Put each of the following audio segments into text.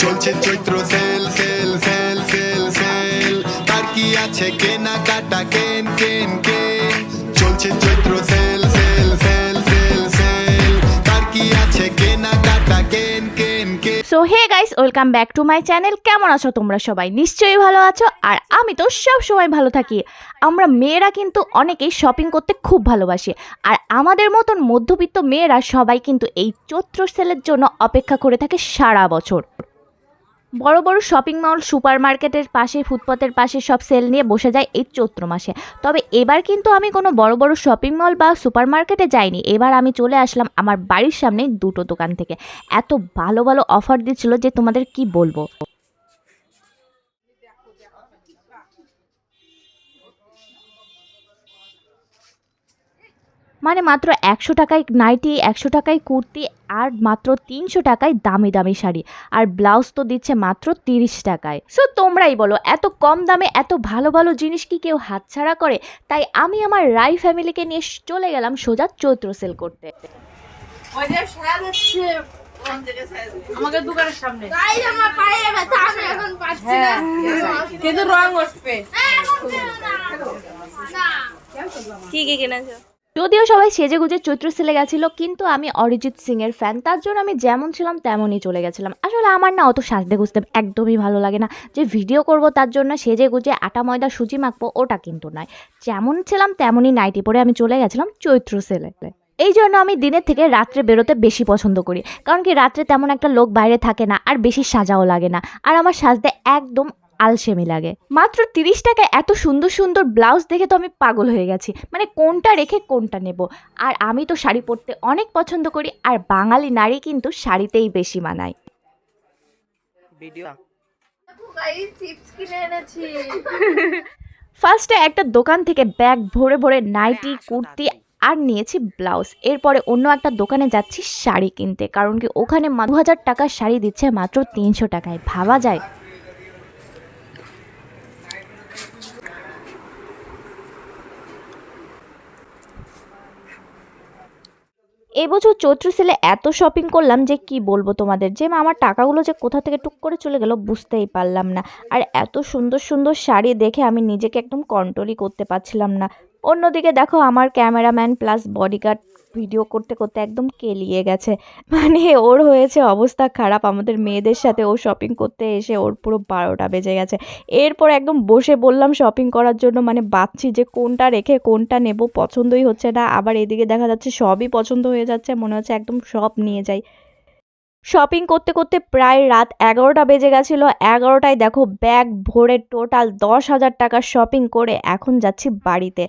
চলছে চৈত্র sale sale sale sale sale. তার কি আছে কেনা কাটা কেন কেন কেন। চলছে চৈত্র sale sale sale sale sale. তার কি আছে কেনা কাটা কেন কেন কেন। So hey guys welcome back to my channel কেমন আছো তোমরা সবাই? নিশ্চয়ই ভালো আছো, আর আমি তো সব সময় ভালো থাকি। আমরা মেয়েরা কিন্তু অনেকেই শপিং করতে খুব ভালোবাসি। আর আমাদের মতন মধ্যবিত্ত মেয়েরা সবাই কিন্তু এই চৈত্র সেলের জন্য অপেক্ষা করে থাকে সারা বছর। বড় বড় শপিং মল সুপার মার্কেটের পাশে ফুটপাতের পাশে সব সেল নিয়ে বসে যায় এই চৈত্র মাসে। তবে এবার কিন্তু আমি কোনো বড় বড় শপিং মল বা সুপার মার্কেটে যাইনি। এবার আমি চলে আসলাম আমার বাড়ির সামনে দুটো দোকান থেকে। এত ভালো ভালো অফার দিচ্ছিল যে তোমাদের কি বলব? মানে মাত্র একশো টাকায় নাইটি একশো টাকায় কুর্তি আর মাত্র তিনশো টাকায় দামি দামি শাড়ি। আর ব্লাউজ তো দিচ্ছে মাত্র তিরিশ টাকায়। সো তোমরাই বলো এত কম দামে এত ভালো ভালো জিনিস কি কেউ হাতছাড়া করে? তাই আমি আমার রাই ফ্যামিলিকে নিয়ে চলে গেলাম সোজা চৈত্র সেল করতে। ওই যে সাজ হচ্ছে আমাকে দোকানের সামনে। আমার পায়ে ব্যথা আমি এখন পাচ্ছি না। হ্যাঁ কিন্তু রং উঠবে। কি কি কিনেছো? যদিও সবাই সেজে গুজে চৈত্র সেলে গেছিল, কিন্তু আমি অরিজিৎ সিং এর ফ্যান তার জন্য আমি যেমন ছিলাম তেমনই চলে গেছিলাম। আসলে আমার না অত সাজতে গুজতে একদমই ভালো লাগে না। যে ভিডিও করব তার জন্য সেজে গুজে আটা, ময়দা, সুজি মাখবো, ওটা কিন্তু নয়। যেমন ছিলাম তেমনই নাইটি পরে আমি চলে গেছিলাম চৈত্র সেলে এই জন্য আমি দিনের থেকে রাত্রে বেরোতে বেশি পছন্দ করি। কারণ কি, রাত্রে তেমন একটা লোক বাইরে থাকে না, আর বেশি সাজাও লাগে না। আর আমার সাজতে একদম আলসেমি লাগে। মাত্র তিরিশ টাকায় এত সুন্দর সুন্দর ব্লাউজ দেখে তো আমি পাগল হয়ে গেছি। মানে কোনটা রেখে কোনটা নেব? আর আমি তো শাড়ি পরতে অনেক পছন্দ করি আর বাঙালি নারী কিন্তু শাড়িতেই বেশি মানায়। ভিডিও চিপস কিনে এনেছি ফার্স্টে একটা দোকান থেকে ব্যাগ ভরে ভরে নাইটি কুর্তি আর নিয়েছি ব্লাউজ। এরপরে অন্য একটা দোকানে যাচ্ছি শাড়ি কিনতে কারণ কি ওখানে দু হাজার টাকার শাড়ি দিচ্ছে মাত্র তিনশো টাকায়। ভাবা যায় এবছর চৈত্র সেলে এত শপিং করলাম যে কি বলব তোমাদের? যে আমার টাকাগুলো যে কোথা থেকে টুক করে চলে গেল বুঝতেই পারলাম না। আর এত সুন্দর সুন্দর শাড়ি দেখে আমি নিজেকে একদম কন্ট্রোলই করতে পারছিলাম না। অন্যদিকে দেখো আমার ক্যামেরাম্যান প্লাস বডিগার্ড ভিডিও করতে করতে একদম কেলিয়ে গেছে। মানে ওর হয়েছে অবস্থা খারাপ, আমাদের মেয়েদের সাথে ও শপিং করতে এসে ওর পুরো বারোটা বেজে গেছে। এরপর একদম বসে বললাম শপিং করার জন্য মানে বাচ্ছি যে কোনটা রেখে কোনটা নেব, পছন্দই হচ্ছে না। আবার এদিকে দেখা যাচ্ছে সবই পছন্দ হয়ে যাচ্ছে, মনে হচ্ছে একদম সব নিয়ে যাই। শপিং করতে করতে প্রায় রাত এগারোটা বেজে গেছিল। এগারোটায় দেখো ব্যাগ ভরে টোটাল দশ হাজার টাকার শপিং করে এখন যাচ্ছি বাড়িতে।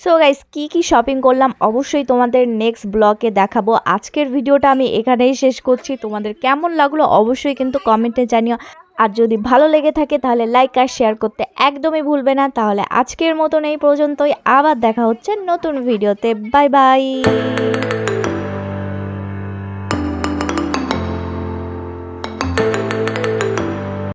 সো গাইস কী কী শপিং করলাম অবশ্যই তোমাদের নেক্সট ব্লগে দেখাবো। আজকের ভিডিওটা আমি এখানেই শেষ করছি। তোমাদের কেমন লাগল অবশ্যই কিন্তু কমেন্টে জানিও। আর যদি ভালো লেগে থাকে তাহলে লাইক আর শেয়ার করতে একদমই ভুলবে না। তাহলে আজকের মতন এই পর্যন্তই। আবার দেখা হচ্ছে নতুন ভিডিওতে বাই বাই